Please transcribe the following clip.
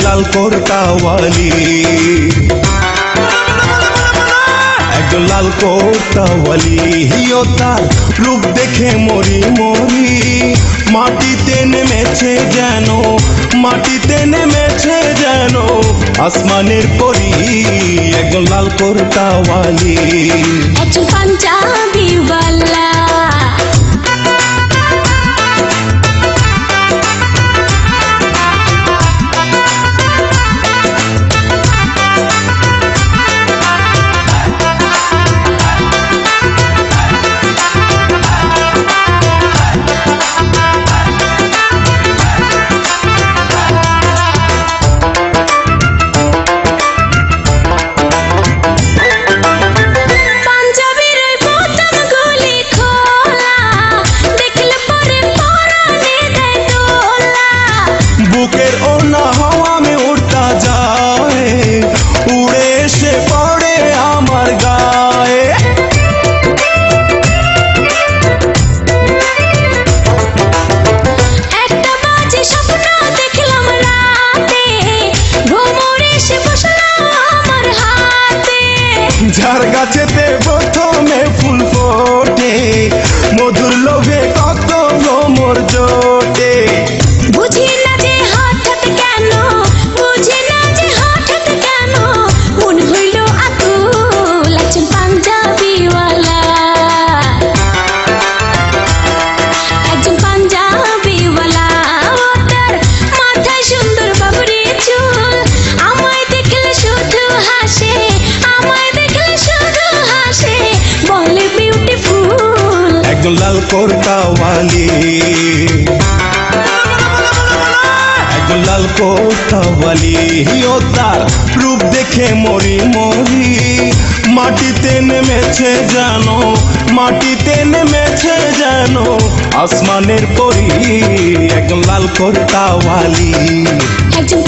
লাল কোরতাওয়ালি একজন লাল কোরতাওয়ালি হিও তার রূপ দেখে মরি মরি। মাটিতে নেমেছে যেন, মাটিতে নেমেছে যেন আসমানের পরি। একজন লাল কোরতাওয়ালি I got ten. লাল কোরতাওয়ালি একজন লাল কোরতাওয়ালি ও তার রূপ দেখে মরি মরি মাটিতে নেমেছে জানো মাটিতে নেমেছে জানো আসমানের পরি। একজন লাল কোরতাওয়ালি একজন